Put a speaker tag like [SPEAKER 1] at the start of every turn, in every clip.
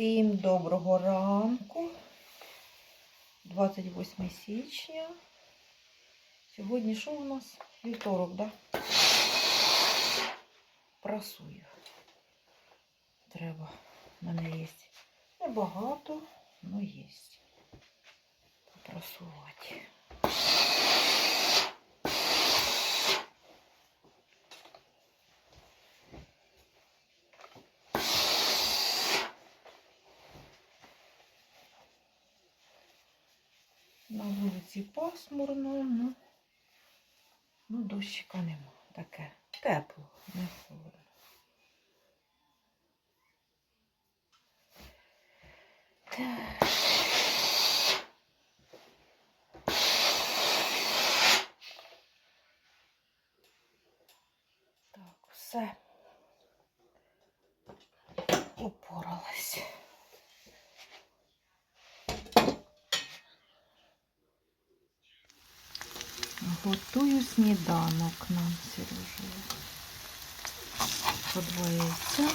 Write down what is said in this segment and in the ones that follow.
[SPEAKER 1] Всім доброго ранку. 28 січня. Сьогодні що у нас? Вівторок, да? Прасую. Треба. У мене є небагато, але є. Попрасувати. Пасмурно, ну, ну дощика нема. Таке тепло, не холодно. Так. Все. Упоралась. Готую сніданок нам, Сережа. По два яйця.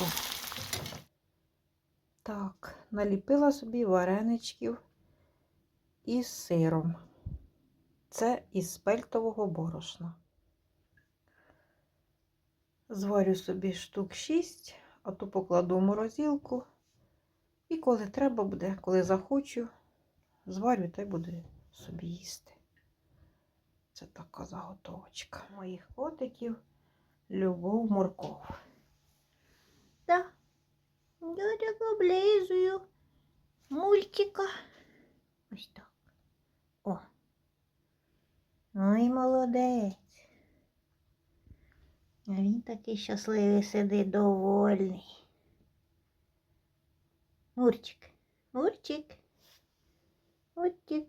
[SPEAKER 1] О. Так, наліпила собі вареничків із сиром. Це із спельтового борошна. Зварю собі штук 6, а то покладу в морозилку. І коли треба буде, коли захочу, зварю та й буду собі їсти. Це така заготовочка моїх котиків. Любов морков. Да. Я так облизую мультика. Ось так. О. Ой, молодець. А він такий щасливий сидить довольний. Мурчик. Мурчик. Мурчик.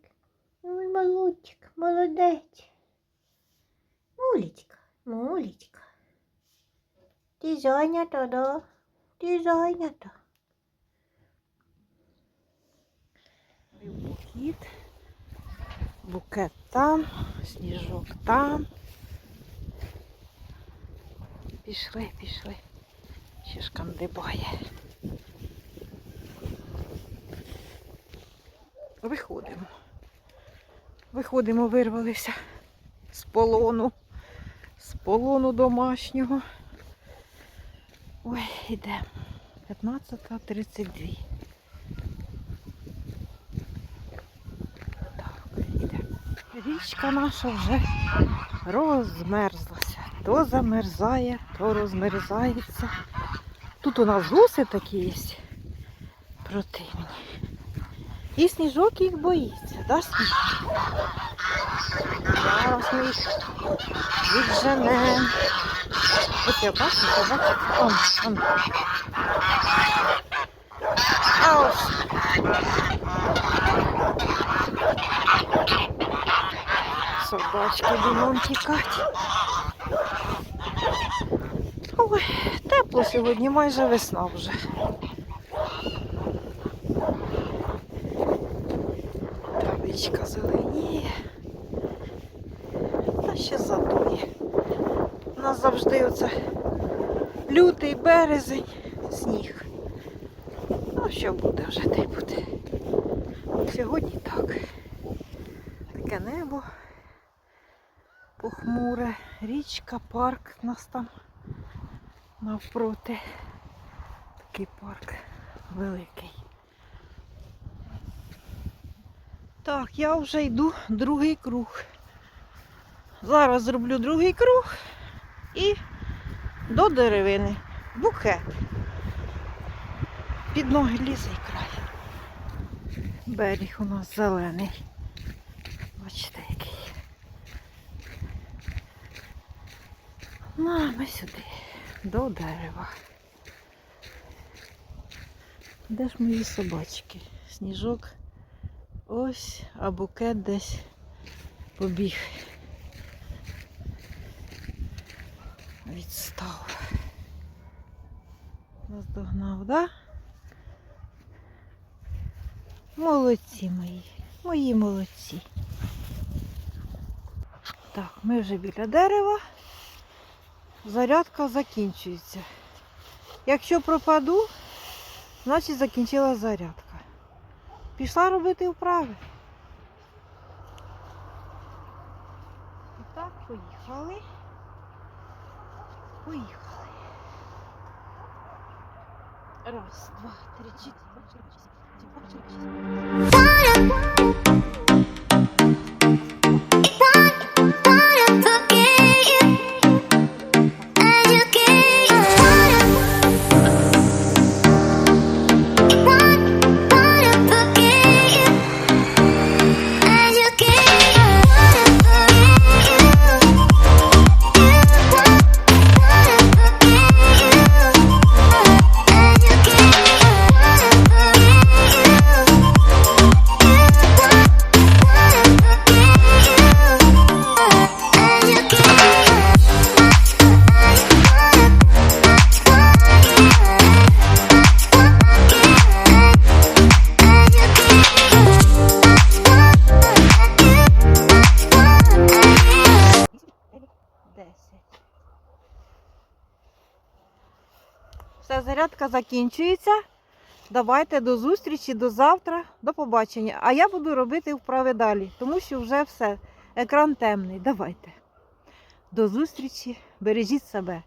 [SPEAKER 1] Ой, молодчик, молодець. Мулечка, мулечка. Ти зайнята, да? Ти зайнята. Букет. Букет там, сніжок там. Пішли, пішли. Ще ж кандибає. Виходимо. Виходимо, вирвалися з полону, з полону домашнього. Ой, йде. 15.32. Так, йде. Річка наша вже розмерзлася. То замерзає, то розмерзається. Тут у нас гуси такі є противні. І сніжок їх боїться, да, сніжок? Зараз ми їх відженемо. Ось я бачу, бачу. Он, он. А ось. Собачки бігом тікати. Ой, тепло сьогодні, майже весна вже. Травичка зеленіє. Та ще задує. У нас завжди оце лютий березень, сніг. Ну, що буде вже, те буде. Сьогодні так. Таке небо похмуре, річка, парк у нас там навпроти. Такий парк великий. Так, я вже йду другий круг. Зараз зроблю другий круг і до деревини. Букет. Під ноги лізе і край. Берег у нас зелений. Бачите, який. Ну, а ми сюди, до дерева. Де ж мої собачки? Сніжок ось, а букет десь побіг. відстав. Наздогнав, да? Молодці мої, мої молодці. Так, ми вже біля дерева. Зарядка закінчується. Якщо пропаду, значить закінчила зарядка. Пішла робити вправи. І так, поїхали. Поїхали. Раз, два, три, чотири, п'ять, шість, сім, вісім, дев'ять. Зарядка закінчується. Давайте до зустрічі, до завтра, до побачення. А я буду робити вправи далі, тому що вже все. Екран темний. Давайте. До зустрічі. Бережіть себе.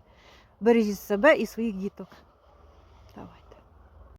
[SPEAKER 1] Бережіть себе і своїх діток.